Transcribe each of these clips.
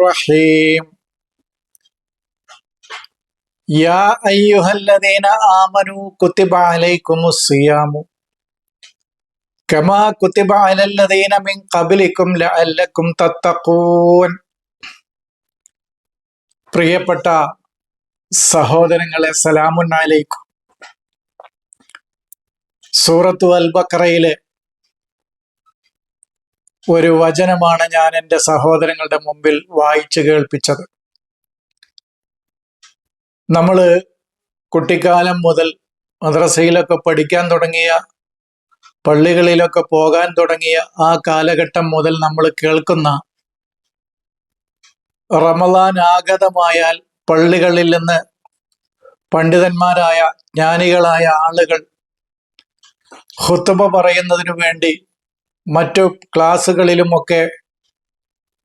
റഹീം യാ അയ്യുഹല്ലദീന കമാ അലല്ലദീന മിൻ പ്രിയപ്പെട്ട സഹോദരങ്ങളെ സലാമുൻ അലൈക്കും. സൂറത്തു അൽ ഒരു വചനമാണ് ഞാൻ എന്റെ സഹോദരങ്ങളുടെ മുമ്പിൽ വായിച്ചു കേൾപ്പിച്ചത്. നമ്മൾ കുട്ടിക്കാലം മുതൽ മദ്രസയിലൊക്കെ പഠിക്കാൻ തുടങ്ങിയ പള്ളികളിലൊക്കെ പോകാൻ തുടങ്ങിയ ആ കാലഘട്ടം മുതൽ നമ്മൾ കേൾക്കുന്ന റമലാൻ ആഗതമായാൽ പള്ളികളിൽ നിന്ന് പണ്ഡിതന്മാരായ ജ്ഞാനികളായ ആളുകൾ ഹുത്തുബ പറയുന്നതിനു വേണ്ടി മറ്റു ക്ലാസ്സുകളിലുമൊക്കെ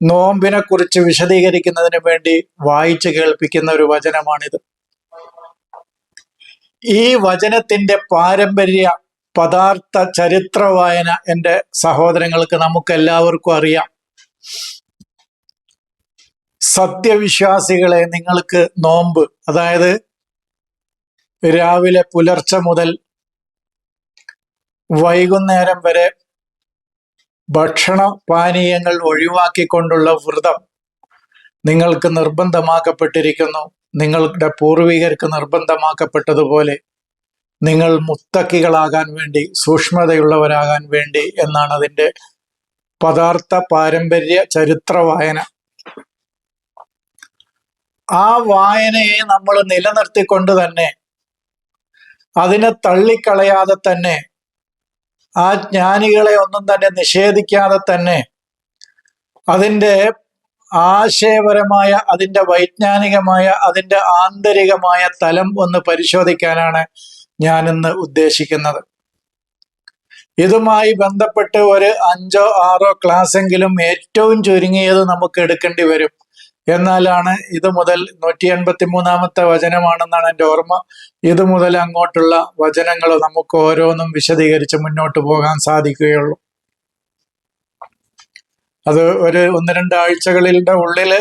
നോമ്പിനെ കുറിച്ച് വിശദീകരിക്കുന്നതിന് വേണ്ടി വായിച്ചു കേൾപ്പിക്കുന്ന ഒരു വചനമാണിത്. ഈ വചനത്തിന്റെ പാരമ്പര്യ പദാർത്ഥ ചരിത്ര വായന എന്റെ സഹോദരങ്ങൾക്ക് നമുക്ക് എല്ലാവർക്കും അറിയാം. സത്യവിശ്വാസികളെ നിങ്ങൾക്ക് നോമ്പ് അതായത് രാവിലെ പുലർച്ച മുതൽ വൈകുന്നേരം വരെ ഭക്ഷണ പാനീയങ്ങൾ ഒഴിവാക്കിക്കൊണ്ടുള്ള വ്രതം നിങ്ങൾക്ക് നിർബന്ധമാക്കപ്പെട്ടിരിക്കുന്നു. നിങ്ങളുടെ പൂർവികർക്ക് നിർബന്ധമാക്കപ്പെട്ടതുപോലെ നിങ്ങൾ മുത്തക്കികളാകാൻ വേണ്ടി സൂക്ഷ്മതയുള്ളവരാകാൻ വേണ്ടി എന്നാണ് അതിന്റെ പദാർത്ഥ പാരമ്പര്യ ചരിത്ര വായന. ആ വായനയെ നമ്മൾ നിലനിർത്തിക്കൊണ്ട് തന്നെ അതിനെ തള്ളിക്കളയാതെ തന്നെ ആ ജ്ഞാനികളെ ഒന്നും തന്നെ നിഷേധിക്കാതെ തന്നെ അതിന്റെ ആശയപരമായ അതിന്റെ വൈജ്ഞാനികമായ അതിന്റെ ആന്തരികമായ തലം ഒന്ന് പരിശോധിക്കാനാണ് ഞാനിന്ന് ഉദ്ദേശിക്കുന്നത്. ഇതുമായി ബന്ധപ്പെട്ട് ഒരു അഞ്ചോ ആറോ ക്ലാസ് എങ്കിലും ഏറ്റവും ചുരുങ്ങിയത് നമുക്ക് എടുക്കേണ്ടി വരും. എന്നാലാണ് ഇത് മുതൽ നൂറ്റി എൺപത്തി മൂന്നാമത്തെ വചനമാണെന്നാണ് എന്റെ ഓർമ്മ. ഇത് മുതൽ അങ്ങോട്ടുള്ള വചനങ്ങൾ നമുക്ക് ഓരോന്നും വിശദീകരിച്ച് മുന്നോട്ട് പോകാൻ സാധിക്കുകയുള്ളൂ. അത് ഒരു ഒന്ന് രണ്ട് ആഴ്ചകളുടെ ഉള്ളിൽ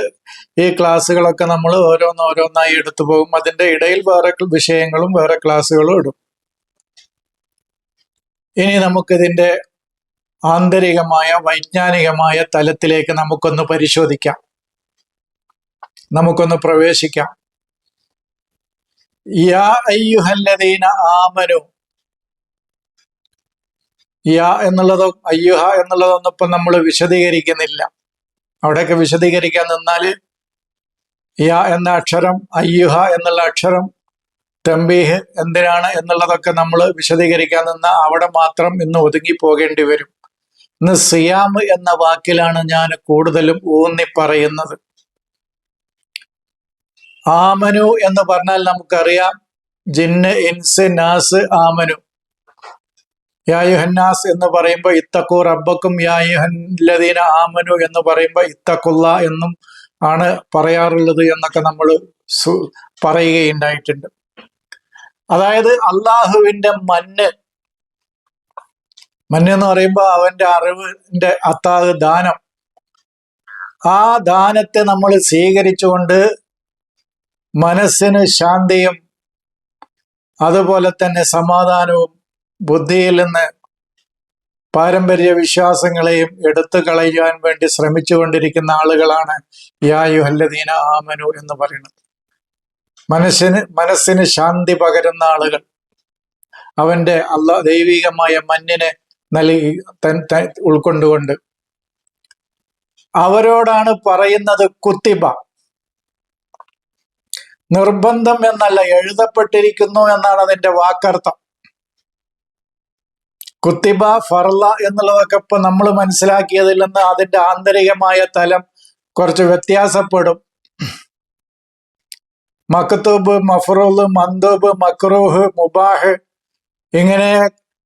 ഈ ക്ലാസ്സുകളൊക്കെ നമ്മൾ ഓരോന്ന് ഓരോന്നായി എടുത്തു പോകും. അതിന്റെ ഇടയിൽ വേറെ വിഷയങ്ങളും വേറെ ക്ലാസ്സുകളും ഇടും. ഇനി നമുക്കിതിന്റെ ആന്തരികമായ വൈജ്ഞാനികമായ തലത്തിലേക്ക് നമുക്കൊന്ന് പരിശോധിക്കാം. നമുക്കൊന്ന് പ്രവേശിക്കാം. യാ അയ്യുഹല്ലദീന ആമനു. യാ എന്നുള്ളതോ അയ്യുഹ എന്നുള്ളതൊന്നും ഇപ്പം നമ്മൾ വിശദീകരിക്കുന്നില്ല. അവിടെയൊക്കെ വിശദീകരിക്കാൻ നിന്നാൽ യാ എന്ന അക്ഷരം അയ്യുഹ എന്നുള്ള അക്ഷരം തമ്പീഹ് എന്തിനാണ് എന്നുള്ളതൊക്കെ നമ്മൾ വിശദീകരിക്കാൻ നിന്ന അവിടെ മാത്രം ഇന്ന് ഒതുങ്ങി പോകേണ്ടി വരും. ഇന്ന് സിയാം എന്ന വാക്കിലാണ് ഞാൻ കൂടുതലും ഊന്നി പറയുന്നത് ആമനു എന്ന് പറഞ്ഞാൽ നമുക്കറിയാം. ജിന്ന് ഇൻസ് നാസ് ആമനു. യായുഹന്നാസ് എന്ന് പറയുമ്പോൾ ഇത്തക്കു റബ്ബക്കും യായുഹല്ലദീന ആമനു എന്ന് പറയുമ്പോൾ ഇത്തക്കുള്ള എന്നും ആണ് പറയാറുള്ളത് എന്നൊക്കെ നമ്മൾ പറയുകയുണ്ടായിട്ടുണ്ട്. അതായത് അള്ളാഹുവിന്റെ മഞ്ഞ് മഞ്ഞ് എന്ന് പറയുമ്പോൾ അവന്റെ അറിവിന്റെ അത്താത് ദാനം. ആ ദാനത്തെ നമ്മൾ സ്വീകരിച്ചുകൊണ്ട് മനസ്സിന് ശാന്തിയും അതുപോലെ തന്നെ സമാധാനവും ബുദ്ധിയിൽ നിന്ന് പാരമ്പര്യ വിശ്വാസങ്ങളെയും എടുത്തു കളയുവാൻ വേണ്ടി ശ്രമിച്ചുകൊണ്ടിരിക്കുന്ന ആളുകളാണ് യായുഹല്ലദീന ആമനു എന്ന് പറയുന്നത്. മനസ്സിന് മനസ്സിന് ശാന്തി പകരുന്ന ആളുകൾ. അവന്റെ അല്ല ദൈവികമായ മഞ്ഞിനെ നൽകി ഉൾക്കൊണ്ടുകൊണ്ട്. അവരോടാണ് പറയുന്നത് കുത്തിബ. നിർബന്ധം എന്നല്ല എഴുതപ്പെട്ടിരിക്കുന്നു എന്നാണ് അതിന്റെ വാക്കർത്ഥം. കുത്തിബ ഫർല എന്നുള്ളതൊക്കെ ഇപ്പൊ നമ്മൾ മനസ്സിലാക്കിയതിൽ നിന്ന് അതിന്റെ ആന്തരികമായ തലം കുറച്ച് വ്യത്യാസപ്പെടും. മക്തൂബ് മഫറൂൽ മന്ദൂബ് മക്രൂഹ് മുബാഹ് ഇങ്ങനെ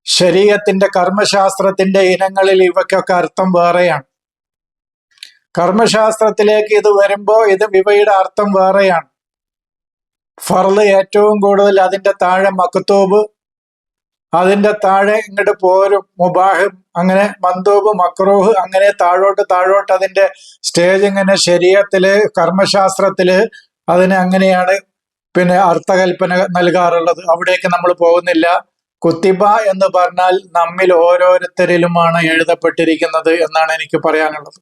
ശരീരത്തിന്റെ കർമ്മശാസ്ത്രത്തിന്റെ ഇനങ്ങളിൽ ഇവയ്ക്കൊക്കെ അർത്ഥം വേറെയാണ്. കർമ്മശാസ്ത്രത്തിലേക്ക് ഇത് വരുമ്പോൾ ഇത് ഇവയുടെ അർത്ഥം വേറെയാണ്. ഫർൾ ഏറ്റവും കൂടുതൽ അതിന്റെ താഴെ മക്തൂബ് അതിന്റെ താഴെ ഇങ്ങോട്ട് പോരും മുബാഹ് അങ്ങനെ മന്തോബ് മക്രൂഹ് അങ്ങനെ താഴോട്ട് താഴോട്ട് അതിന്റെ സ്റ്റേജ് ഇങ്ങനെ ശരീരത്തിൽ കർമ്മശാസ്ത്രത്തിൽ അതിനെ അങ്ങനെയാണ് പിന്നെ അർത്ഥകൽപ്പന നൽകാറുള്ളത്. അവിടേക്ക് നമ്മൾ പോകുന്നില്ല. കുത്തിബ എന്ന് പറഞ്ഞാൽ നമ്മിൽ ഓരോരുത്തരിലുമാണ് എഴുതപ്പെട്ടിരിക്കുന്നത് എന്നാണ് എനിക്ക് പറയാനുള്ളത്.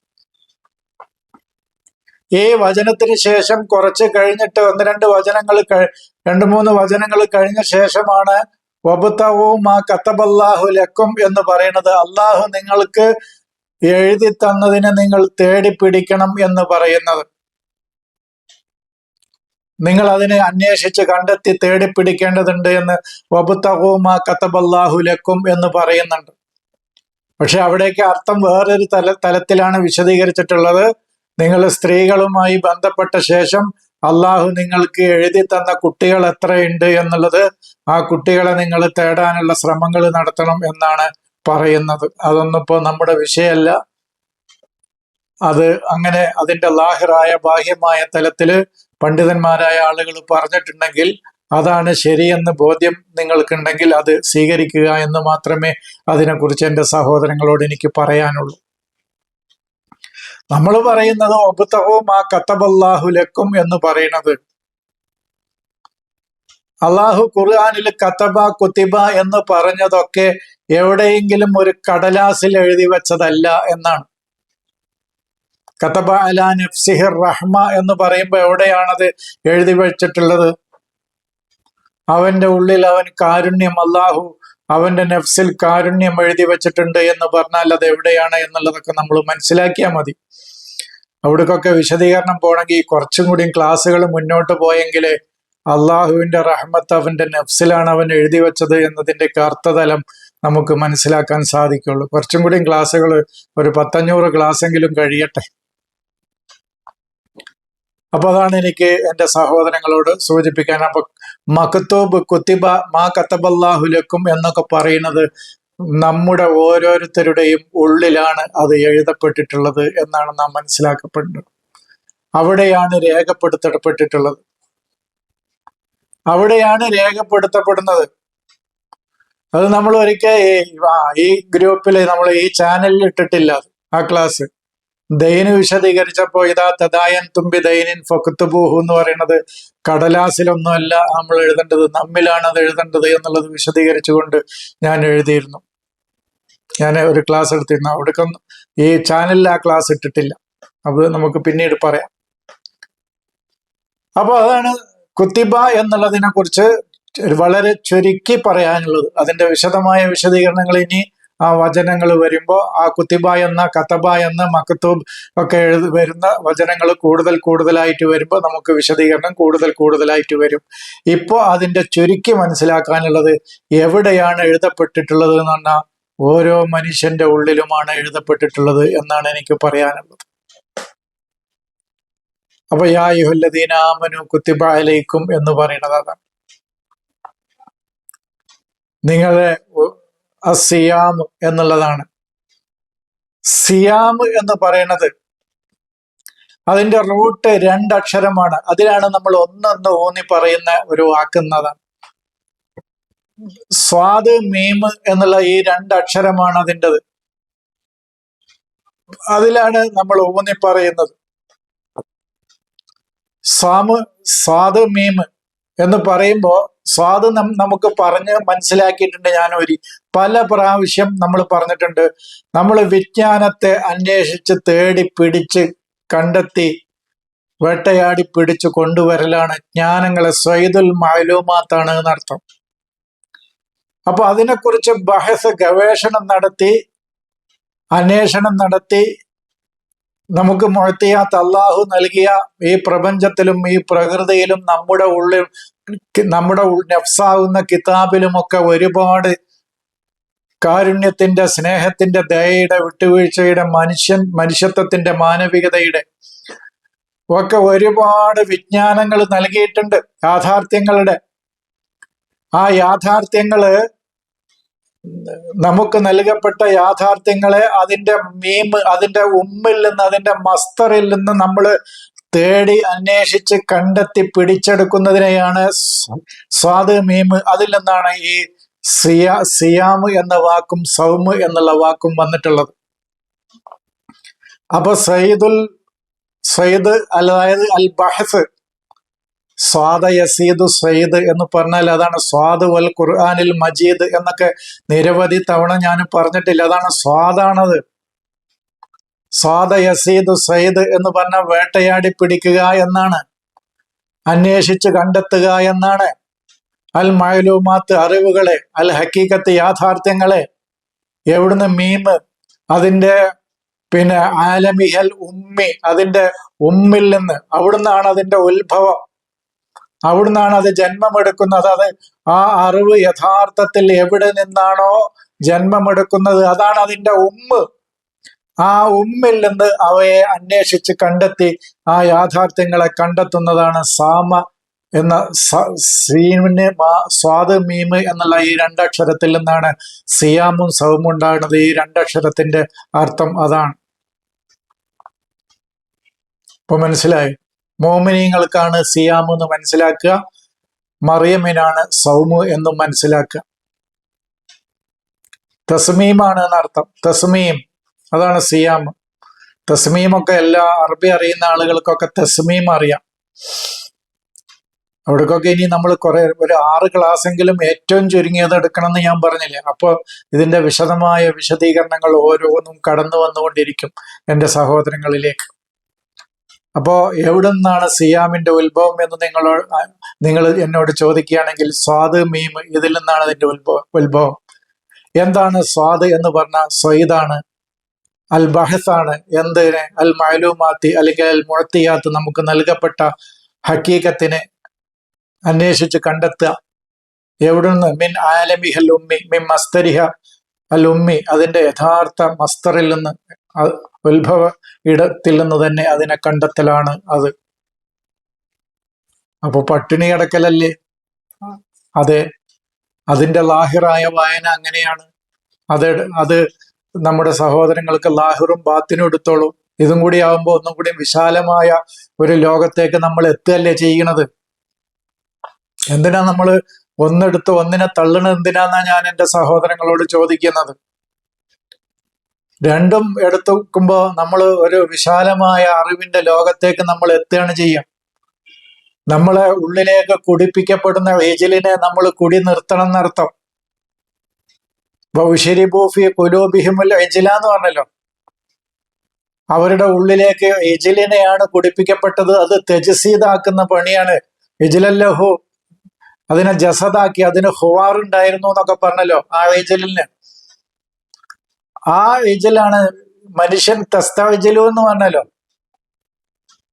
ഈ വചനത്തിന് ശേഷം കുറച്ച് കഴിഞ്ഞിട്ട് ഒന്ന് രണ്ട് വചനങ്ങൾ രണ്ട് മൂന്ന് വചനങ്ങൾ കഴിഞ്ഞ ശേഷമാണ് വബുത്തവും ആ കത്തബല്ലാഹു ലക്കും എന്ന് പറയുന്നത്. അള്ളാഹു നിങ്ങൾക്ക് എഴുതി തന്നതിനെ നിങ്ങൾ തേടി പിടിക്കണം എന്ന് പറയുന്നത്. നിങ്ങൾ അതിനെ അന്വേഷിച്ച് കണ്ടെത്തി തേടി പിടിക്കേണ്ടതുണ്ട് എന്ന് വബുത്തവും ആ കത്തബല്ലാഹു ലക്കും എന്ന് പറയുന്നുണ്ട്. പക്ഷെ അവിടേക്ക് അർത്ഥം വേറൊരു തല തലത്തിലാണ് വിശദീകരിച്ചിട്ടുള്ളത്. നിങ്ങൾ സ്ത്രീകളുമായി ബന്ധപ്പെട്ട ശേഷം അള്ളാഹു നിങ്ങൾക്ക് എഴുതി തന്ന കുട്ടികൾ എത്രയുണ്ട് എന്നുള്ളത് ആ കുട്ടികളെ നിങ്ങൾ തേടാനുള്ള ശ്രമങ്ങൾ നടത്തണം എന്നാണ് പറയുന്നത്. അതൊന്നും ഇപ്പോൾ നമ്മുടെ വിഷയമല്ല. അത് അങ്ങനെ അതിന്റെ ലാഹിറായ ബാഹ്യമായ തലത്തിൽ പണ്ഡിതന്മാരായ ആളുകൾ പറഞ്ഞിട്ടുണ്ടെങ്കിൽ അതാണ് ശരിയെന്ന് ബോധ്യം നിങ്ങൾക്കുണ്ടെങ്കിൽ അത് സ്വീകരിക്കുക എന്ന് മാത്രമേ അതിനെക്കുറിച്ച് എന്റെ സഹോദരങ്ങളോട് എനിക്ക് പറയാനുള്ളൂ. നമ്മൾ പറയുന്നത് ഒബുത്തഹവും ആ കത്തബല്ലാഹുലക്കും എന്ന് പറയുന്നത് അള്ളാഹു ഖുർആാനിൽ കത്തബ കുത്തിബ എന്ന് പറഞ്ഞതൊക്കെ എവിടെയെങ്കിലും ഒരു കടലാസിൽ എഴുതി വെച്ചതല്ല എന്നാണ്. കത്തബ അലാ നഫ്സിഹിർ റഹ്മ എന്ന് പറയുമ്പോൾ എവിടെയാണത് എഴുതി വെച്ചിട്ടുള്ളത്? അവന്റെ ഉള്ളിൽ അവൻ കാരുണ്യം അള്ളാഹു അവന്റെ നെഫ്സിൽ കാരുണ്യം എഴുതി വെച്ചിട്ടുണ്ട് എന്ന് പറഞ്ഞാൽ അത് എവിടെയാണ് എന്നുള്ളതൊക്കെ നമ്മൾ മനസ്സിലാക്കിയാൽ മതി. അവിടേക്കൊക്കെ വിശദീകരണം പോണെങ്കിൽ കുറച്ചും കൂടി ക്ലാസ്സുകൾ മുന്നോട്ട് പോയെങ്കിൽ അള്ളാഹുവിന്റെ റഹ്മത്ത് അവന്റെ നെഫ്സിലാണ് അവൻ എഴുതി വെച്ചത് എന്നതിന്റെ അർത്ഥതലം നമുക്ക് മനസ്സിലാക്കാൻ സാധിക്കുള്ളൂ. കുറച്ചും കൂടി ക്ലാസ്സുകൾ ഒരു പത്തഞ്ഞൂറ് ക്ലാസ്സെങ്കിലും കഴിയട്ടെ. അപ്പൊ അതാണ് എനിക്ക് എന്റെ സഹോദരങ്ങളോട് സൂചിപ്പിക്കാൻ. അപ്പൊ മക്കത്തോബ് കുത്തിബ മാ കത്തബല്ലാഹുലക്കും എന്നൊക്കെ പറയുന്നത് നമ്മുടെ ഓരോരുത്തരുടെയും ഉള്ളിലാണ് അത് എഴുതപ്പെട്ടിട്ടുള്ളത് എന്നാണ് നാം മനസ്സിലാക്കപ്പെടുന്നത്. അവിടെയാണ് രേഖപ്പെടുത്തപ്പെട്ടിട്ടുള്ളത്. അവിടെയാണ് രേഖപ്പെടുത്തപ്പെടുന്നത്. അത് നമ്മൾ ഒരിക്കൽ ഈ ഗ്രൂപ്പിൽ നമ്മൾ ഈ ചാനലിൽ ഇട്ടിട്ടില്ല ആ ക്ലാസ്. ദൈന് വിശദീകരിച്ചപ്പോ ഇതാ തദായൻ തുമ്പി ദൈനിൻ ഫൊക്കത്തുബൂഹു എന്ന് പറയുന്നത് കടലാസിലൊന്നുമല്ല നമ്മൾ എഴുതേണ്ടത് നമ്മിലാണ് അത് എഴുതേണ്ടത് എന്നുള്ളത് വിശദീകരിച്ചുകൊണ്ട് ഞാൻ എഴുതിയിരുന്നു. ഞാൻ ഒരു ക്ലാസ് എടുത്തിരുന്നു. അവിടേക്ക് ഈ ചാനലിൽ ആ ക്ലാസ് ഇട്ടിട്ടില്ല. അത് നമുക്ക് പിന്നീട് പറയാം. അപ്പോൾ അതാണ് കുത്തിബ എന്നുള്ളതിനെ കുറിച്ച് വളരെ ചുരുക്കി പറയാനുള്ളത്. അതിന്റെ വിശദമായ വിശദീകരണങ്ങൾ ഇനി ആ വചനങ്ങൾ വരുമ്പോൾ ആ കുത്തിബ എന്ന കത്തബ എന്ന മക്കത്തൂബ് ഒക്കെ എഴുതി വരുന്ന വചനങ്ങൾ കൂടുതൽ കൂടുതലായിട്ട് വരുമ്പോൾ നമുക്ക് വിശദീകരണം കൂടുതൽ കൂടുതലായിട്ട് വരും. ഇപ്പോൾ അതിന്റെ ചുരുക്കി മനസ്സിലാക്കാനുള്ളത് എവിടെയാണ് എഴുതപ്പെട്ടിട്ടുള്ളത് എന്ന് പറഞ്ഞാൽ ഓരോ മനുഷ്യന്റെ ഉള്ളിലുമാണ് എഴുതപ്പെട്ടിട്ടുള്ളത് എന്നാണ് എനിക്ക് പറയാനുള്ളത്. അപ്പൊ യാ യുഹല്ലദീനാമനു കുത്തിബ അലൈക്കും എന്ന് പറയുന്നത് അതാണ്. നിങ്ങളെ സിയാം എന്നുള്ളതാണ്. സിയാമ് എന്ന് പറയുന്നത് അതിന്റെ റൂട്ട് രണ്ടക്ഷരമാണ്. അതിലാണ് നമ്മൾ ഒന്നെന്ന് ഊന്നി പറയുന്ന ഒരു വാക്കുന്നത്. സ്വാദ് മീമ് എന്നുള്ള ഈ രണ്ടക്ഷരമാണ് അതിന്റെത്. അതിലാണ് നമ്മൾ ഊന്നി പറയുന്നത്. സ്വാമ് സ്വാദ് മീമ് എന്ന് പറയുമ്പോൾ സ്വാദ് നമുക്ക് പറഞ്ഞ് മനസ്സിലാക്കിയിട്ടുണ്ട് ഞാൻ ഒരു പല പ്രാവശ്യം നമ്മൾ പറഞ്ഞിട്ടുണ്ട് നമ്മൾ വിജ്ഞാനത്തെ അന്വേഷിച്ച് തേടി പിടിച്ച് കണ്ടെത്തി വേട്ടയാടി പിടിച്ചു കൊണ്ടുവരലാണ് ജ്ഞാനങ്ങളെ സ്വൈതുൽ മാലൂമാത്താണ് എന്നർത്ഥം. അപ്പൊ അതിനെക്കുറിച്ച് ബഹസ് ഗവേഷണം നടത്തി അന്വേഷണം നടത്തി നമുക്ക് മുഴത്തിയാത്ത അള്ളാഹു നൽകിയ ഈ പ്രപഞ്ചത്തിലും ഈ പ്രകൃതിയിലും നമ്മുടെ ഉള്ളിൽ നമ്മുടെ നഫ്സാവുന്ന കിതാബിലുമൊക്കെ ഒരുപാട് കാരുണ്യത്തിന്റെ സ്നേഹത്തിന്റെ ദയയുടെ വിട്ടുവീഴ്ചയുടെ മനുഷ്യൻ മനുഷ്യത്വത്തിന്റെ മാനവികതയുടെ ഒക്കെ ഒരുപാട് വിജ്ഞാനങ്ങൾ നൽകിയിട്ടുണ്ട്. യാഥാർത്ഥ്യങ്ങളുടെ. ആ യാഥാർത്ഥ്യങ്ങൾ നമുക്ക് നൽകപ്പെട്ട യാഥാർത്ഥ്യങ്ങളെ അതിന്റെ മീമ് അതിന്റെ ഉമ്മിൽ നിന്ന് അതിന്റെ മസ്തറിൽ നിന്ന് നമ്മൾ തേടി അന്വേഷിച്ച് കണ്ടെത്തി പിടിച്ചെടുക്കുന്നതിനെയാണ് സ്വാദ് മീമ്. അതിൽ നിന്നാണ് ഈ സിയ സിയാമ് എന്ന വാക്കും സൗമ് എന്നുള്ള വാക്കും വന്നിട്ടുള്ളത്. അപ്പൊ സയ്യിദുൽ സയ്യിദ് അതായത് അൽ ബഹസ് സ്വാദ യസീദ് സയ്യിദ് എന്ന് പറഞ്ഞാൽ അതാണ് സ്വാദ് വൽ ഖുർആാനിൽ മജീദ് എന്നൊക്കെ നിരവധി തവണ ഞാൻ പറഞ്ഞിട്ടില്ല. അതാണ് സ്വാദാണത്. സ്വാദ യസീദ് സയ്യിദ് എന്ന് പറഞ്ഞാൽ വേട്ടയാടി പിടിക്കുക എന്നാണ്. അന്വേഷിച്ച് കണ്ടെത്തുക എന്നാണ്. അൽ മയലൂമാത്ത് അറിവുകളെ അൽ ഹക്കീക്കത്ത് യാഥാർത്ഥ്യങ്ങളെ എവിടുന്ന് മീമ് അതിന്റെ പിന്നെ ആലമിഹൽ ഉമ്മി അതിന്റെ ഉമ്മിൽ നിന്ന് അവിടുന്നാണ് അതിന്റെ ഉത്ഭവം. അവിടുന്നാണ് അത് ജന്മമെടുക്കുന്നത്. അത് ആ അറിവ് യഥാർത്ഥത്തിൽ എവിടെ നിന്നാണോ ജന്മമെടുക്കുന്നത്? അതാണ് അതിന്റെ ഉമ്മ്. ആ ഉമ്മിൽ നിന്ന് അവയെ അന്വേഷിച്ച് കണ്ടെത്തി ആ യാഥാർത്ഥ്യങ്ങളെ കണ്ടെത്തുന്നതാണ് സാമ. എന്ന സീമിനെ സ്വാദ് മീമ് എന്നുള്ള ഈ രണ്ടക്ഷരത്തിൽ നിന്നാണ് സിയാമും സൗമും ഉണ്ടാകുന്നത്. ഈ രണ്ടക്ഷരത്തിന്റെ അർത്ഥം അതാണ്. ഇപ്പൊ മനസ്സിലായി? മോമിനിയങ്ങൾക്കാണ് സിയാമു എന്ന് മനസ്സിലാക്കുക. മറിയമ്മിനാണ് സൗമു എന്നും മനസ്സിലാക്കുക. തസ്മീമാണ് എന്നർത്ഥം തസ്മീം അതാണ് സിയാമ്. തസ്മീമൊക്കെ എല്ലാ അറബി അറിയുന്ന ആളുകൾക്കൊക്കെ തസ്മീം അറിയാം. അവിടേക്കൊക്കെ ഇനി നമ്മൾ കുറെ ഒരു ആറ് ക്ലാസ് എങ്കിലും ഏറ്റവും ചുരുങ്ങിയത് എടുക്കണം എന്ന് ഞാൻ പറഞ്ഞില്ലേ? അപ്പോൾ ഇതിന്റെ വിശദമായ വിശദീകരണങ്ങൾ ഓരോന്നും കടന്നു വന്നുകൊണ്ടിരിക്കും എന്റെ സഹോദരങ്ങളിലേക്ക്. അപ്പോൾ എവിടെ നിന്നാണ് സിയാമിന്റെ ഉത്ഭവം എന്ന് നിങ്ങൾ നിങ്ങൾ എന്നോട് ചോദിക്കുകയാണെങ്കിൽ സ്വാദ് മീം ഇതിൽ നിന്നാണ് അതിന്റെ ഉത്ഭവം ഉത്ഭവം. എന്താണ് സ്വാദ് എന്ന് പറഞ്ഞാൽ സ്വൈദാണ് അൽ ബഹസാണ് എന്തിനെ? അൽ മയലൂമാത്തി അല്ലെങ്കിൽ അൽ മുഴത്തിയാത്ത് നമുക്ക് നൽകപ്പെട്ട ഹക്കീകത്തിനെ അന്വേഷിച്ച് കണ്ടെത്തുക. എവിടുന്ന്? മിൻ ആലമിഹൽ ഉമ്മി മിൻ മസ്തരിഹ അൽ ഉമ്മി അതിന്റെ യഥാർത്ഥ മസ്തറിൽ നിന്ന് ഉത്ഭവ ഇടത്തിൽ നിന്ന് തന്നെ അതിനെ കണ്ടെത്തലാണ് അത്. അപ്പൊ പട്ടിണി കിടക്കലല്ലേ? അതെ. അതിന്റെ ലാഹിറായ വായന അങ്ങനെയാണ്. അത് അത് നമ്മുടെ സഹോദരങ്ങൾക്ക് ലാഹിറും ബാത്തിനും എടുത്തോളൂ. ഇതും കൂടി ആകുമ്പോൾ ഒന്നും കൂടി വിശാലമായ ഒരു ലോകത്തേക്ക് നമ്മൾ എത്തുകയല്ലേ ചെയ്യണത്? എന്തിനാ നമ്മൾ ഒന്നെടുത്ത് ഒന്നിനെ തള്ളണ എന്തിനാന്നാ ഞാൻ എന്റെ സഹോദരങ്ങളോട് ചോദിക്കുന്നത്? രണ്ടും എടുത്തു വെക്കുമ്പോൾ നമ്മൾ ഒരു വിശാലമായ അറിവിന്റെ ലോകത്തേക്ക് നമ്മൾ എത്തുകയാണ് ചെയ്യാം നമ്മളെ ഉള്ളിലേക്ക് കുടിപ്പിക്കപ്പെടുന്ന വേജിലിനെ നമ്മൾ കുടി നിർത്തണം എന്നർത്ഥം. ബൗഷരി ബൂഫി കുലൂബിഹിമുൽ എജില എന്ന് പറഞ്ഞല്ലോ. അവരുടെ ഉള്ളിലേക്ക് എജിലിനെയാണ് കുടിപ്പിക്കപ്പെട്ടത്. അത് തെജസീദാക്കുന്ന പണിയാണ്. എജിലല്ലഹു അതിനെ ജസദാക്കി അതിന് ഹുവാർ ഉണ്ടായിരുന്നു എന്നൊക്കെ പറഞ്ഞല്ലോ ആ ഏജലിന്. ആ ഏജലാണ് മനുഷ്യൻ തസ്തവജലു എന്ന് പറഞ്ഞല്ലോ.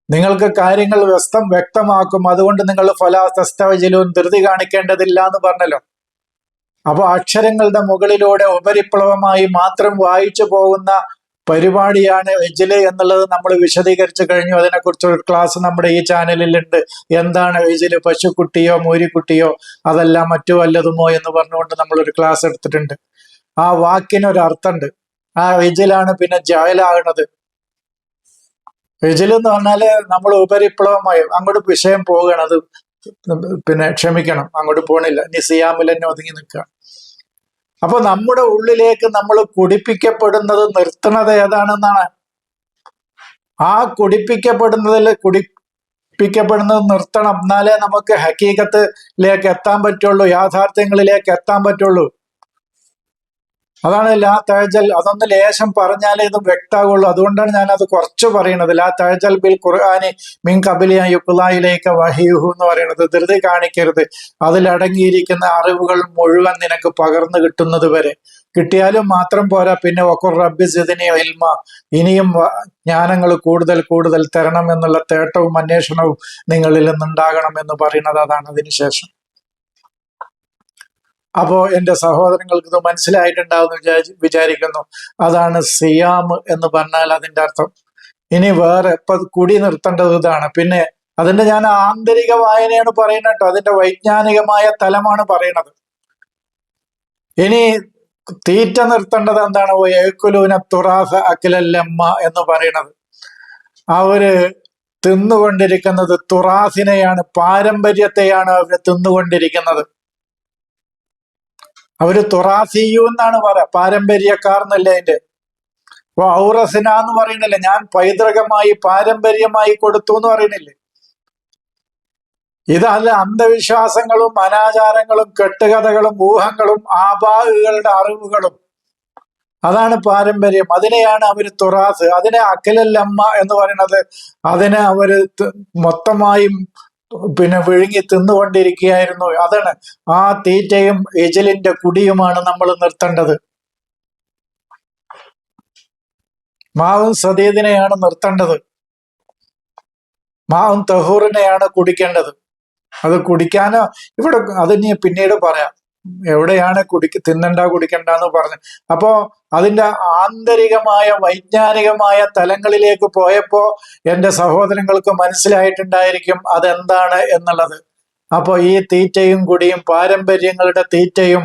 നിങ്ങൾക്ക് കാര്യങ്ങൾ വ്യസ്തം വ്യക്തമാക്കും. അതുകൊണ്ട് നിങ്ങൾ ഫല തസ്തവജലുവും ധൃതി കാണിക്കേണ്ടതില്ല എന്ന് പറഞ്ഞല്ലോ. അപ്പോൾ അക്ഷരങ്ങളുടെ മുകളിലൂടെ ഉപരിപ്ലവമായി മാത്രം വായിച്ചു പോകുന്ന പരിപാടിയാണ് വെജിൽ എന്നുള്ളത് നമ്മൾ വിശദീകരിച്ചു കഴിഞ്ഞു. അതിനെക്കുറിച്ച് ഒരു ക്ലാസ് നമ്മുടെ ഈ ചാനലിലുണ്ട് എന്താണ് വെജിൽ പശുക്കുട്ടിയോ മൂരിക്കുട്ടിയോ? അതല്ല മറ്റു വല്ലതുമോ എന്ന് പറഞ്ഞുകൊണ്ട് നമ്മളൊരു ക്ലാസ് എടുത്തിട്ടുണ്ട്. ആ വാക്കിനൊരർത്ഥമുണ്ട് ആ വെജിലാണ് പിന്നെ ജയലാകുന്നത് വെജിൽ എന്ന് പറഞ്ഞാൽ നമ്മൾ ഉപരിപ്ലവമായി അങ്ങോട്ട് വിഷയം പോകണത്. അത് പിന്നെ ക്ഷമിക്കണം. അങ്ങോട്ട് പോണില്ല. ഇനി സിയാമിൽ തന്നെ ഒതുങ്ങി നിൽക്കുക. അപ്പൊ നമ്മുടെ ഉള്ളിലേക്ക് നമ്മൾ കുടിപ്പിക്കപ്പെടുന്നത് നിർത്തണത് ഏതാണെന്നാണ്? ആ കുടിപ്പിക്കപ്പെടുന്നതിൽ കുടിപ്പിക്കപ്പെടുന്നത് നിർത്തണം. എന്നാലേ നമുക്ക് ഹക്കീകത്തിലേക്ക് എത്താൻ പറ്റുള്ളൂ യാഥാർത്ഥ്യങ്ങളിലേക്ക് എത്താൻ പറ്റുള്ളൂ. അതാണ് ലാ തഴജൽ. അതൊന്ന് ലേശം പറഞ്ഞാലേ ഇത് വ്യക്തമാകുള്ളൂ. അതുകൊണ്ടാണ് ഞാൻ അത് കുറച്ച് പറയുന്നത്. ലാ തഴജൽ ബിൽ ഖുർആാനി മിൻ കബിലിയ യുക്കുലായിലേക്ക് വഹിയുഹു എന്ന് പറയുന്നത് ധൃതി കാണിക്കരുത്. അതിലടങ്ങിയിരിക്കുന്ന അറിവുകൾ മുഴുവൻ നിനക്ക് പകർന്നു കിട്ടുന്നത് വരെ. കിട്ടിയാലും മാത്രം പോരാ. പിന്നെ ഒക്കുർ റബ്ബി സിദിനി ഇൽമ. ഇനിയും ജ്ഞാനങ്ങൾ കൂടുതൽ കൂടുതൽ തരണം എന്നുള്ള തേട്ടവും അന്വേഷണവും നിങ്ങളിൽ നിന്നുണ്ടാകണം എന്ന് പറയുന്നത് അതാണ് അതിനുശേഷം അപ്പോ എന്റെ സഹോദരങ്ങൾക്ക് ഇത് മനസ്സിലായിട്ടുണ്ടാവും വിചാരി വിചാരിക്കുന്നു. അതാണ് സിയാമ് എന്ന് പറഞ്ഞാൽ അതിന്റെ അർത്ഥം. ഇനി വേറെ ഇപ്പൊ കുടി നിർത്തേണ്ടത് ഇതാണ്. പിന്നെ അതിന്റെ ഞാൻ ആന്തരിക വായനയാണ് പറയുന്നത് കേട്ടോ. അതിന്റെ വൈജ്ഞാനികമായ തലമാണ് പറയുന്നത്. ഇനി തീറ്റ നിർത്തേണ്ടത് എന്താണ്? ഏക്കുലൂന തുറാസ അഖിലല്ലമ്മ എന്ന് പറയുന്നത്. അവർ തിന്നുകൊണ്ടിരിക്കുന്നത് തുറാസിനെയാണ് പാരമ്പര്യത്തെയാണ് അവർ തിന്നുകൊണ്ടിരിക്കുന്നത്. അവർ തുറാസിയു എന്നാണ് പറയാ. പാരമ്പര്യക്കാർ എന്നല്ലേ അതിന്റെ? അപ്പൊ ഔറസിന എന്ന് പറയുന്നില്ല? ഞാൻ പൈതൃകമായി പാരമ്പര്യമായി കൊടുത്തു എന്ന് പറയണില്ലേ ഇതല്ല അന്ധവിശ്വാസങ്ങളും അനാചാരങ്ങളും കെട്ടുകഥകളും ഊഹങ്ങളും ആബാഹുകളുടെ അറിവുകളും. അതാണ് പാരമ്പര്യം. അതിനെയാണ് അവർ തുറാസ്. അതിനെ അഖിലല്ലമ്മ എന്ന് പറയുന്നത്. അതിനെ അവർ മൊത്തമായും പിന്നെ വിഴുങ്ങി തിന്നുകൊണ്ടിരിക്കുകയായിരുന്നു. അതാണ് ആ തീറ്റയും എജലിന്റെ കുടിയുമാണ് നമ്മൾ നിർത്തേണ്ടത്. മാവും സതീദിനെയാണ് നിർത്തേണ്ടത്. മാവും തഹൂറിനെയാണ് കുടിക്കേണ്ടത്. അത് കുടിക്കാനോ ഇവിടെ അത് പിന്നീട് പറയാം. എവിടെയാണ് കുടിക്ക തിന്നണ്ട കുടിക്കണ്ട എന്ന് പറഞ്ഞു. അപ്പോ അതിന്റെ ആന്തരികമായ വൈജ്ഞാനികമായ തലങ്ങളിലേക്ക് പോയപ്പോ എന്റെ സഹോദരങ്ങൾക്ക് മനസ്സിലായിട്ടുണ്ടായിരിക്കും അതെന്താണ് എന്നുള്ളത്. അപ്പോ ഈ തീറ്റയും കുടിയും പാരമ്പര്യങ്ങളുടെ തീറ്റയും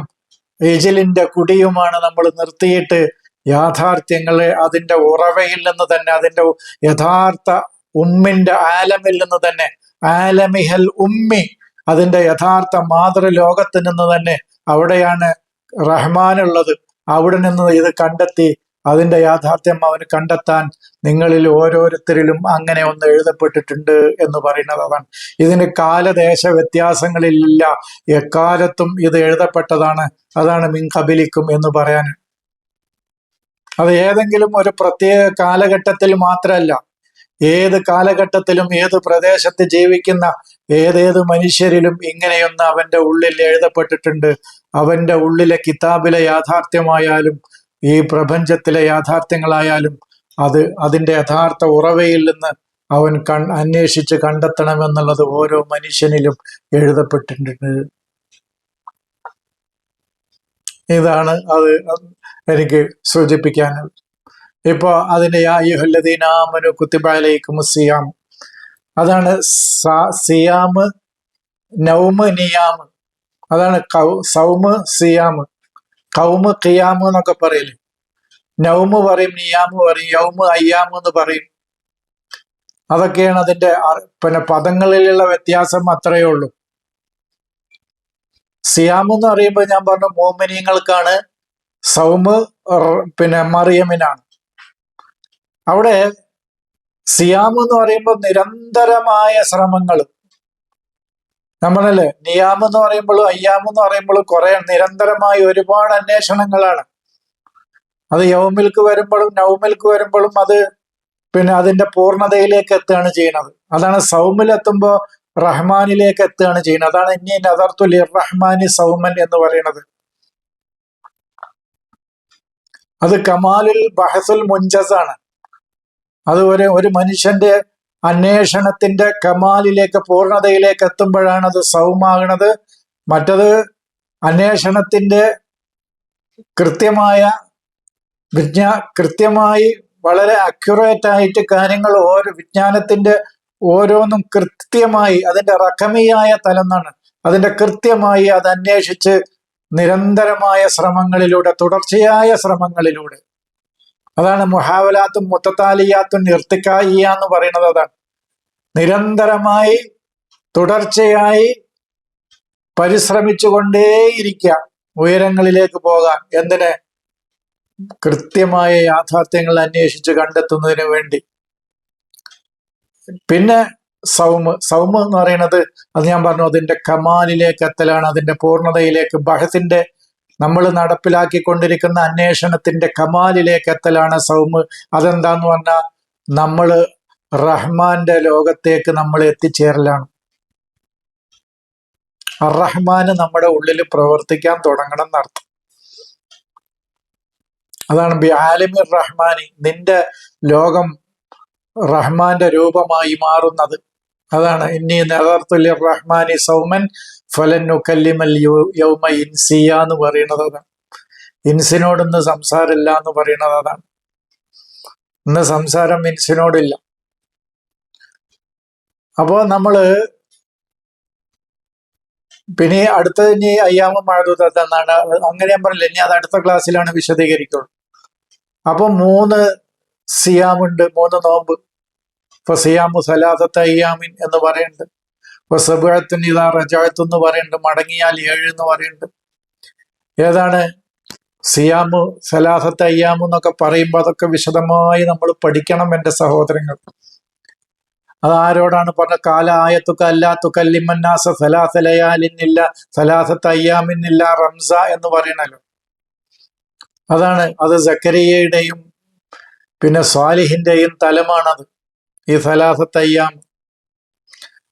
എജിലിന്റെ കുടിയുമാണ് നമ്മൾ നിർത്തിയിട്ട് യാഥാർത്ഥ്യങ്ങളെ അതിന്റെ ഉറവയിൽ നിന്ന് തന്നെ അതിന്റെ യഥാർത്ഥ ഉമ്മിന്റെ ആലമിൽ നിന്ന് തന്നെ ആലമിഹൽ ഉമ്മി അതിന്റെ യഥാർത്ഥ മാതൃലോകത്ത് നിന്ന് തന്നെ അവിടെയാണ് റഹ്മാനുള്ളത്. അവിടെ നിന്ന് ഇത് കണ്ടെത്തി അതിന്റെ യാഥാർത്ഥ്യം അവന് കണ്ടെത്താൻ നിങ്ങളിൽ ഓരോരുത്തരിലും അങ്ങനെ ഒന്ന് എഴുതപ്പെട്ടിട്ടുണ്ട് എന്ന് പറയുന്നത് അതാണ്. ഇതിന് കാലദേശ വ്യത്യാസങ്ങളിലില്ല. എക്കാലത്തും ഇത് എഴുതപ്പെട്ടതാണ്. അതാണ് മിൻ കബിലിക്കും എന്ന് പറയാൻ. അത് ഏതെങ്കിലും ഒരു പ്രത്യേക കാലഘട്ടത്തിൽ മാത്രമല്ല ഏത് കാലഘട്ടത്തിലും ഏത് പ്രദേശത്ത് ജീവിക്കുന്ന ഏതേത് മനുഷ്യരിലും ഇങ്ങനെയൊന്ന് അവന്റെ ഉള്ളിൽ എഴുതപ്പെട്ടിട്ടുണ്ട്. അവന്റെ ഉള്ളിലെ കിതാബിലെ യാഥാർത്ഥ്യമായാലും ഈ പ്രപഞ്ചത്തിലെ യാഥാർത്ഥ്യങ്ങളായാലും അത് അതിന്റെ യഥാർത്ഥ ഉറവയിൽ നിന്ന് അവൻ കൺ അന്വേഷിച്ച് കണ്ടെത്തണമെന്നുള്ളത് ഓരോ മനുഷ്യനിലും എഴുതപ്പെട്ടിട്ടുണ്ട്. ഇതാണ് അത് എനിക്ക് സൂചിപ്പിക്കാനുള്ളത്. ഇപ്പൊ അതിന്റെ യാഹുല്ലദീനാമനു കുത്തിബാലേക്ക് സിയാം. അതാണ് സിയാമ് നൗമ് നിയാമ്. അതാണ് കൗ സൗമ് സിയാമ്. കൗമ് ഖിയാമ് എന്നൊക്കെ പറയില്ലേ? നൗമ് പറയും നിയാമ് പറയും യൗമ് അയ്യാമ് എന്ന് പറയും. അതൊക്കെയാണ് അതിന്റെ പിന്നെ പദങ്ങളിലുള്ള വ്യത്യാസം അത്രയേ ഉള്ളൂ. സിയാം എന്ന് പറയുമ്പോൾ ഞാൻ പറഞ്ഞു മോമിനിയങ്ങൾക്കാണ് സൗമ് പിന്നെ മറിയമിനാണ്. അവിടെ സിയാമ് എന്ന് പറയുമ്പോൾ നിരന്തരമായ ശ്രമങ്ങൾ നമ്മളല്ലേ? നിയാമ് എന്ന് പറയുമ്പോഴും അയ്യാമ് എന്ന് പറയുമ്പോഴും കുറെ നിരന്തരമായ ഒരുപാട് അന്വേഷണങ്ങളാണ്. അത് യൗമിൽക്ക് വരുമ്പോഴും നൗമിൽക്ക് വരുമ്പോഴും അത് പിന്നെ അതിന്റെ പൂർണതയിലേക്ക് എത്തുകയാണ് ചെയ്യുന്നത്. അതാണ് സൗമിൽ എത്തുമ്പോൾ റഹ്മാനിലേക്ക് എത്തുകയാണ് ചെയ്യുന്നത്. അതാണ് ഇനി നദർത്തുൽ റഹ്മാനി സൗമൻ എന്ന് പറയുന്നത്. അത് കമാലുൽ ബഹസുൽ മുഞ്ചസ് ആണ് അത് ഒരു മനുഷ്യന്റെ അന്വേഷണത്തിന്റെ കമാലിലേക്ക് പൂർണതയിലേക്ക് എത്തുമ്പോഴാണ് അത് സൗമാകണത്. മറ്റത് അന്വേഷണത്തിന്റെ കൃത്യമായ വിജ്ഞാ കൃത്യമായി വളരെ അക്യുറേറ്റ് ആയിട്ട് കാര്യങ്ങൾ ഓരോ വിജ്ഞാനത്തിന്റെ ഓരോന്നും കൃത്യമായി അതിന്റെ റക്കമിയായ തലന്നാണ് അതിന്റെ കൃത്യമായി അത് അന്വേഷിച്ച് നിരന്തരമായ ശ്രമങ്ങളിലൂടെ തുടർച്ചയായ ശ്രമങ്ങളിലൂടെ അതാണ് മുഹാവലാത്തും മുത്തത്താലിയാത്തും നിർത്തിക്കായിയ എന്ന് പറയുന്നത് അതാണ്. നിരന്തരമായി തുടർച്ചയായി പരിശ്രമിച്ചുകൊണ്ടേയിരിക്കുക ഉയരങ്ങളിലേക്ക് പോകാൻ എന്തിന്? കൃത്യമായ യാഥാർത്ഥ്യങ്ങൾ അന്വേഷിച്ച് കണ്ടെത്തുന്നതിന് വേണ്ടി. പിന്നെ സൗമ് സൗമ് എന്ന് പറയുന്നത് അത് ഞാൻ പറഞ്ഞു അതിന്റെ കമാലിലേക്ക് എത്തലാണ് അതിന്റെ പൂർണതയിലേക്ക് ബഹത്തിന്റെ നമ്മൾ നടപ്പിലാക്കിക്കൊണ്ടിരിക്കുന്ന അന്വേഷണത്തിന്റെ കമാലിലേക്ക് എത്തലാണ് സൗമ് അതെന്താന്ന് പറഞ്ഞാൽ നമ്മൾ റഹ്മാന്റെ ലോകത്തേക്ക് നമ്മൾ എത്തിച്ചേരലാണ്. റഹ്മാന് നമ്മുടെ ഉള്ളിൽ പ്രവർത്തിക്കാൻ തുടങ്ങണം എന്നർത്ഥം. അതാണ് ബി ആലിമിർ റഹ്മാനി നിന്റെ ലോകം റഹ്മാന്റെ രൂപമായി മാറുന്നത്. അതാണ് ഇനി നേതൃത്വ റഹ്മാനി സൗമൻ ഫലന്നു എന്ന് പറയുന്നത് അതാണ്. ഇൻസിനോട് ഇന്ന് സംസാരമില്ല എന്ന് പറയുന്നത് അതാണ്. ഇന്ന് സംസാരം ഇൻസിനോടില്ല. അപ്പോ നമ്മൾ പിന്നെ അടുത്ത ഇനി അയ്യാമ മഴദൂതത്ത് എന്നാണ് അങ്ങനെ ഞാൻ പറഞ്ഞില്ല ഇനി അത് അടുത്ത ക്ലാസ്സിലാണ് വിശദീകരിക്കുള്ളൂ. അപ്പൊ മൂന്ന് സിയാമുണ്ട് മൂന്ന് നോമ്പ്. ഇപ്പൊ സിയാമു സലാസത്ത് അയ്യാമിൻ എന്ന് പറയുന്നുണ്ട്. ഇപ്പൊ സബുഴത്തിന് ഇതാ റജായത്ത് എന്ന് പറയുന്നുണ്ട് മടങ്ങിയാൽ ഏഴ് എന്ന് പറയുന്നുണ്ട് ഏതാണ്? സിയാമു സലാഹത്ത് അയ്യാമു എന്നൊക്കെ പറയുമ്പോൾ അതൊക്കെ വിശദമായി നമ്മൾ പഠിക്കണം എന്റെ സഹോദരങ്ങൾ. അതാരോടാണ് പറഞ്ഞ കാല ആയത്തുക്ക അല്ലാത്തു കല്ലിമന്നാസ സലാസലയാലിന്നില്ല സലാസത്ത് അയ്യാമിന്നില്ല റംസ എന്ന് പറയണല്ലോ. അതാണ് അത് സക്കരിയയുടെയും പിന്നെ സ്വാലിഹിന്റെയും തലമാണത്. ഈ സലാസത്ത് അയ്യാം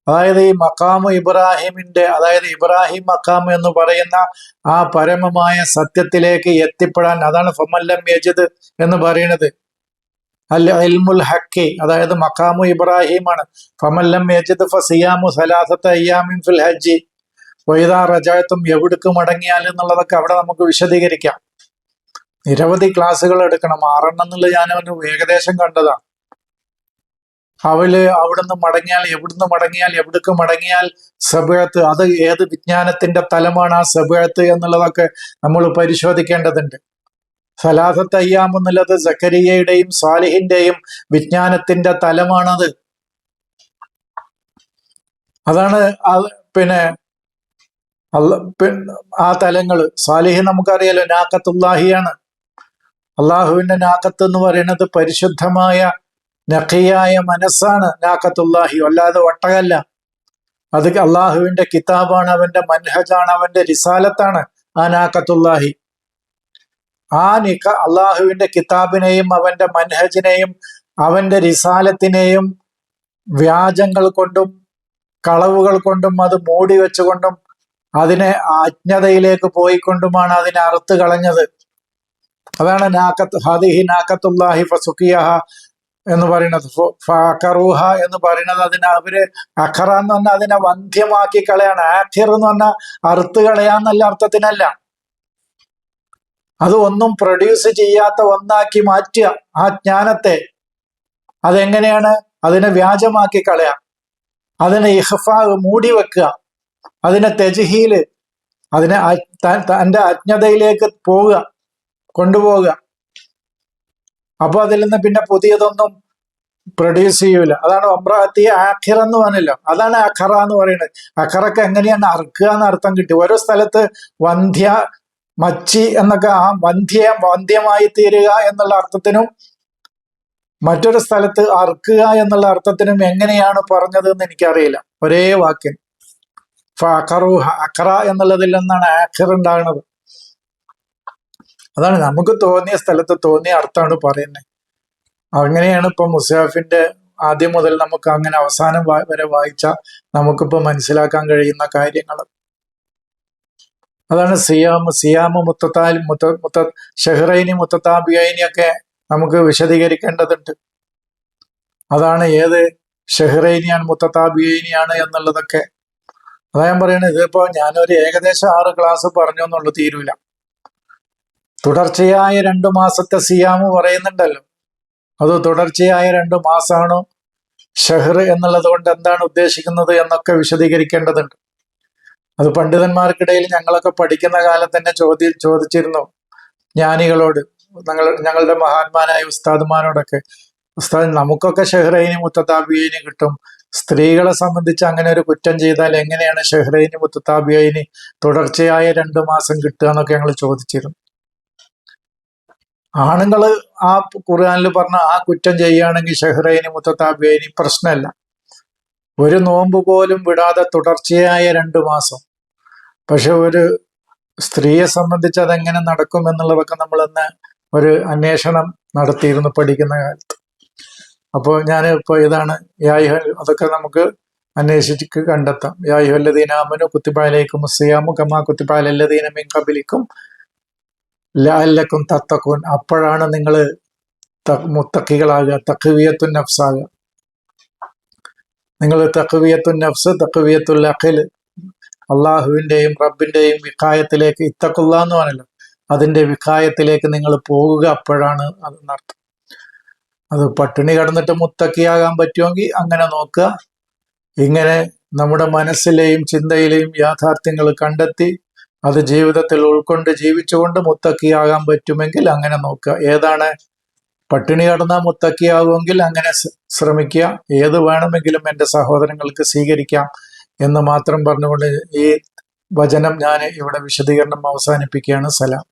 അതായത് ഈ മക്കാമു ഇബ്രാഹിമിന്റെ അതായത് ഇബ്രാഹിം മക്കാമു എന്ന് പറയുന്ന ആ പരമമായ സത്യത്തിലേക്ക് എത്തിപ്പെടാൻ അതാണ് ഫമല്ലം യജിദ് എന്ന് പറയുന്നത്. അൽ ഇൽമുൽ ഹക്കി അതായത് മക്കാമു ഇബ്രാഹിമാണ്. ഫമല്ലം യജിദ് ഫസിയാമു സലാസത്ത് അയ്യാമിൻ ഫിൽ ഹജ്ജി. വൈദാ റജായത്തും എവിടേക്ക് മടങ്ങിയാൽ എന്നുള്ളതൊക്കെ അവിടെ നമുക്ക് വിശദീകരിക്കാം. നിരവധി ക്ലാസ്സുകൾ എടുക്കണം. ആറെണ്ണം എന്നുള്ളത് ഞാൻ ഏകദേശം കണ്ടതാ അവൽ അവിടുന്ന് മടങ്ങിയാൽ എവിടുന്ന് മടങ്ങിയാൽ എവിടേക്ക് മടങ്ങിയാൽ സബഴത്ത് അത് ഏത് വിജ്ഞാനത്തിന്റെ തലമാണ് ആ സബഴത്ത് എന്നുള്ളതൊക്കെ നമ്മൾ പരിശോധിക്കേണ്ടതുണ്ട്. സലാസത്ത് അയ്യാം എന്നുള്ളത് സക്കരിയയുടെയും സാലിഹിന്റെയും വിജ്ഞാനത്തിന്റെ തലമാണത്. അതാണ് പിന്നെ ആ തലങ്ങൾ. സാലിഹ് നമുക്കറിയാലോ നാക്കത്തുല്ലാഹിയാണ്. അള്ളാഹുവിന്റെ നാക്കത്ത് എന്ന് പറയുന്നത് പരിശുദ്ധമായ നഖിയായ മനസ്സാണ് നാക്കത്തുല്ലാഹി അല്ലാതെ ഒട്ടകല്ല. അത് അള്ളാഹുവിന്റെ കിതാബാണ് അവന്റെ മൻഹജാണ് അവന്റെ റിസാലത്താണ് ആ നാക്കത്തുല്ലാഹി ആ നിക്ക അള്ളാഹുവിന്റെ കിതാബിനെയും അവന്റെ മൻഹജിനെയും അവന്റെ റിസാലത്തിനെയും വ്യാജങ്ങൾ കൊണ്ടും കളവുകൾ കൊണ്ടും അത് മൂടി വെച്ചുകൊണ്ടും അതിനെ അജ്ഞതയിലേക്ക് പോയിക്കൊണ്ടുമാണ് അതിനെ അറുത്ത് കളഞ്ഞത്. അതാണ് നാക്കത്ത് ഹദിഹി നാക്കത്തുല്ലാഹി ഫസുഖിയഹ. എന്ന് പറയുന്നത്. ഫറൂഹ എന്ന് പറയുന്നത് അതിനെ അവർ അഖറ എന്ന് പറഞ്ഞാൽ അതിനെ വന്ധ്യമാക്കി കളയാണ്. ആഖിർ എന്ന് പറഞ്ഞാൽ അറുത്ത് കളയാന്നല്ല അർത്ഥത്തിനല്ല. അത് ഒന്നും പ്രൊഡ്യൂസ് ചെയ്യാത്ത ഒന്നാക്കി മാറ്റുക ആ ജ്ഞാനത്തെ. അതെങ്ങനെയാണ്? അതിനെ വ്യാജമാക്കി കളയാം. അതിനെ ഇഹ്ഫാ മൂടി വെക്കുക. അതിനെ തെജഹീൽ അതിനെ തന്റെ അജ്ഞതയിലേക്ക് പോവുക കൊണ്ടുപോവുക. അപ്പൊ അതിൽ നിന്ന് പിന്നെ പുതിയതൊന്നും പ്രൊഡ്യൂസ് ചെയ്യൂല. അതാണ് ഒമ്രാത്തി ആഖിറ എന്ന് പറഞ്ഞല്ലോ. അതാണ് അഖറ എന്ന് പറയുന്നത്. അഖറൊക്കെ എങ്ങനെയാണ് അറുക്കുക എന്ന് അർത്ഥം കിട്ടി. ഓരോ സ്ഥലത്ത് വന്ധ്യ മച്ചി എന്നൊക്കെ ആ വന്ധ്യ വന്ധ്യമായി തീരുക എന്നുള്ള അർത്ഥത്തിനും മറ്റൊരു സ്ഥലത്ത് അറുക്കുക എന്നുള്ള അർത്ഥത്തിനും എങ്ങനെയാണ് പറഞ്ഞത് എന്ന് എനിക്കറിയില്ല. ഒരേ വാക്കിന് ഫറൂഹ അഖറ എന്നുള്ളതിൽ നിന്നാണ് ആഖിർ ഉണ്ടാകുന്നത്. അതാണ് നമുക്ക് തോന്നിയ സ്ഥലത്ത് തോന്നിയ അർത്ഥമാണ് പറയുന്നത് അങ്ങനെയാണ് ഇപ്പൊ മുസാഫിന്റെ ആദ്യം മുതൽ നമുക്ക് അങ്ങനെ അവസാനം വരെ വായിച്ച നമുക്കിപ്പോ മനസ്സിലാക്കാൻ കഴിയുന്ന കാര്യങ്ങൾ. അതാണ് സിയാമ് സിയാമ് മുത്തത്താൽ മുത്ത മുത്ത ഷെഹ്റൈനി മുത്തത്താബിയൈനി ഒക്കെ നമുക്ക് വിശദീകരിക്കേണ്ടതുണ്ട്. അതാണ് ഏത് ഷെഹ്റൈനിയാണ് മുത്തത്താബിയൈനിയാണ് എന്നുള്ളതൊക്കെ. അതാ ഞാൻ പറയുന്നത് ഇതിപ്പോ ഞാനൊരു ഏകദേശം ആറ് ക്ലാസ് പറഞ്ഞു എന്നുള്ളൂ തീരൂല. തുടർച്ചയായ രണ്ടു മാസത്തെ സിയാമ് പറയുന്നുണ്ടല്ലോ. അത് തുടർച്ചയായ രണ്ടു മാസമാണോ ഷഹർ എന്നുള്ളത് കൊണ്ട് എന്താണ് ഉദ്ദേശിക്കുന്നത് എന്നൊക്കെ വിശദീകരിക്കേണ്ടതുണ്ട്. അത് പണ്ഡിതന്മാർക്കിടയിൽ ഞങ്ങളൊക്കെ പഠിക്കുന്ന കാലം തന്നെ ചോദ്യ ചോദിച്ചിരുന്നു ജ്ഞാനികളോട്. ഞങ്ങൾ ഞങ്ങളുടെ മഹാന്മാരായ ഉസ്താദുമാരോടൊക്കെ. ഉസ്താദ് നമുക്കൊക്കെ ഷെഹ്റൈനി മുത്തതാബിയനി കിട്ടും. സ്ത്രീകളെ സംബന്ധിച്ച് അങ്ങനെ ഒരു കുറ്റം ചെയ്താൽ എങ്ങനെയാണ് ഷെഹ്റൈനി മുത്തതാബിയനി തുടർച്ചയായ രണ്ടു മാസം കിട്ടുക എന്നൊക്കെ ഞങ്ങൾ ചോദിച്ചിരുന്നു. ആണുങ്ങൾ ആ ഖുർആാനിൽ പറഞ്ഞ ആ കുറ്റം ചെയ്യുകയാണെങ്കിൽ ഷെഹ്റൈനി മുത്തത്താബേനി പ്രശ്നമല്ല. ഒരു നോമ്പ് പോലും വിടാതെ തുടർച്ചയായ രണ്ടു മാസം. പക്ഷെ ഒരു സ്ത്രീയെ സംബന്ധിച്ച് അതെങ്ങനെ നടക്കും എന്നുള്ളതൊക്കെ നമ്മളന്ന് ഒരു അന്വേഷണം നടത്തിയിരുന്നു പഠിക്കുന്ന കാലത്ത്. അപ്പോൾ ഞാൻ ഇപ്പോൾ ഇതാണ് യായുഹ അതൊക്കെ നമുക്ക് അന്വേഷിച്ച് കണ്ടെത്താം. യായുഹല്ലദീനാമനു കുത്തിപ്പാലേക്കും സിയാമു കമാ കുത്തിപ്പാലല്ലദീന മിൻ കബിലിക്കും ലാലക്കും തത്തക്കൂൻ അപ്പോഴാണ് നിങ്ങൾ മുത്തക്കികളാകുക തക്കുവിയത്തു നഫ്സാകുക നിങ്ങൾ തക്കുവിയത്തു നഫ്സ് തഖവിയത്തുൽ അഖിൽ അള്ളാഹുവിന്റെയും റബ്ബിന്റെയും വിഖായത്തിലേക്ക് ഇത്തക്കുള്ള എന്ന് പറഞ്ഞല്ലോ അതിന്റെ വിഖായത്തിലേക്ക് നിങ്ങൾ പോകുക അപ്പോഴാണ് അതെന്നർത്ഥം അത് പട്ടിണി കടന്നിട്ട് മുത്തക്കിയാകാൻ പറ്റുമെങ്കിൽ അങ്ങനെ നോക്കുക. ഇങ്ങനെ നമ്മുടെ മനസ്സിലെയും ചിന്തയിലെയും യാഥാർത്ഥ്യങ്ങൾ കണ്ടെത്തി അത് ജീവിതത്തിൽ ഉൾക്കൊണ്ട് ജീവിച്ചുകൊണ്ട് മുത്തക്കിയാകാൻ പറ്റുമെങ്കിൽ അങ്ങനെ നോക്കുക. ഏതാണ്? പട്ടിണി കടന്നാൽ മുത്തക്കിയാകുമെങ്കിൽ അങ്ങനെ ശ്രമിക്കുക. ഏത് വേണമെങ്കിലും എന്റെ സഹോദരങ്ങൾക്ക് സ്വീകരിക്കാം എന്ന് മാത്രം പറഞ്ഞുകൊണ്ട് ഈ വചനം ഞാൻ ഇവിടെ വിശദീകരണം അവസാനിപ്പിക്കുകയാണ്. സലാം.